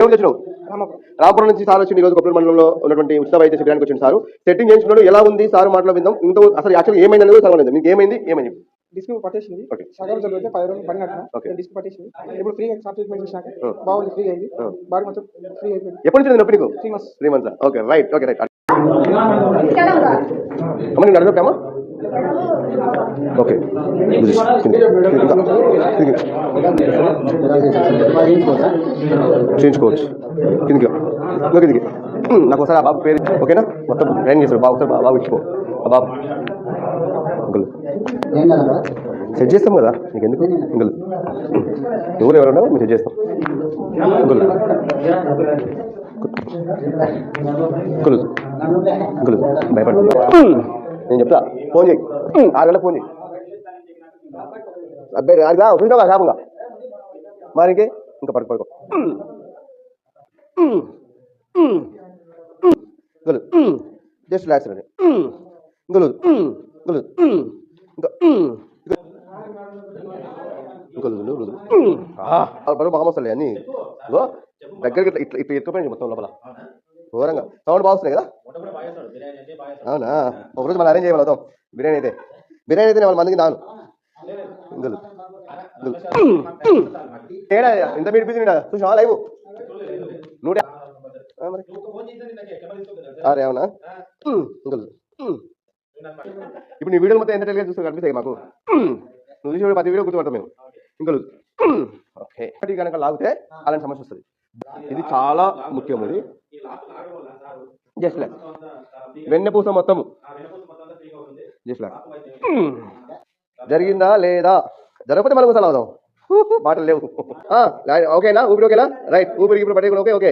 ఎవరు తెచ్చినావు రామపురం నుంచి సార్ వచ్చింది ఈరోజు కొప్పల మండలంలో ఉన్నటువంటి ఉచిత వైద్య శిబిరానికి వచ్చింది సార్. సెట్టింగ్ చేయించుకున్నాడు. ఎలా ఉంది సార్ మాటలో విందాం. ఇంత అసలు యాక్చువల్ ఏమైంది అనేది సార్ మీకు ఏమైంది? ఏమైంది? డిస్క్ పట్టేసింది. సగం జరుగుతుంది పది రోజులు పని. కట్టిన. డిస్క్ పట్టేసింది. ఇప్పుడు ఫ్రీ సాఫ్ట్ ట్రీట్మెంట్ చేసినాక. బాగుంది ఫ్రీ అయింది. బాడీ మొత్తం ఫ్రీ అయిపోయింది. ఎప్పటి నుంచి నొప్పి నీకు? Three months. Three months? Okay right okay right అమ్మ నేను అడగొప్పి అమ్మా? ఓకే. చేయించుకోవచ్చు. కిందికి ఇంకా కిందికి. నాకు ఒకసారి ఆ బాబు పేరు ఓకేనా? మొత్తం ట్రైన్ చేస్తాడు. బాబు ఒకసారి బాబు ఇచ్చిపో ఆ బాబు. అంకుల్. సెట్ చేస్తాం కదా? నీకు ఎందుకు అంకుల్ ఎవరు ఎవరు మేము సెట్ చేస్తాం. అంకుల్. అంకుల్. అంకుల్. భయపడ నేను చెప్తా. ఫోన్ చేయి. ఆరు గంటలకు ఫోన్ చేయి అబ్బాయి చూసినావా శాపంగా మరికి? ఇంకా పడుకో పడుకో. గలు జస్ట్ రిలాక్స్ రండి. గలు గలు ఇంకా బాగా వస్తాయి అన్ని. ఇగో దగ్గరికి ఇట్లా ఇట్లా ఎత్తుకుపోయింది మొత్తం లోపల. ఘోరంగా. సౌండ్ బాగా వస్తున్నాయి కదా? అవునా? ఒకరోజు మనం అరేంజ్ చేయగలుగుతాం బిర్యానీ అయితే. బిర్యానీ అయితే వాళ్ళ మందికి నాను. ఇందులో. ఏడా ఇంత మీడిపించింది చూసినా లైవ్? నూట అరే అవునా? ఇంకలు ఇప్పుడు నీ వీడియోలు మొత్తం ఎంత టెలిగా చూస్తూ కనిపిస్తాయి మాకు. నువ్వు చూసి ప్రతి వీడియో గుర్తుపడతాం మేము. ఇంకలు ఓకే. ఒకటి కనుక లాగితే అలాంటి సమస్య వస్తుంది. ఇది చాలా ముఖ్యం ఇది. జస్ట్ లాక్ వెన్నెపూస మొత్తము. జస్ట్ లాక్ జరిగిందా లేదా? జరగకపోతే మనం కూర్చొని అవుదాం మాటలు లేవు. ఓకేనా? ఊపిరి ఓకేనా? రైట్. ఊపిరి ఇప్పుడు పట్టేకుని ఓకే ఓకే.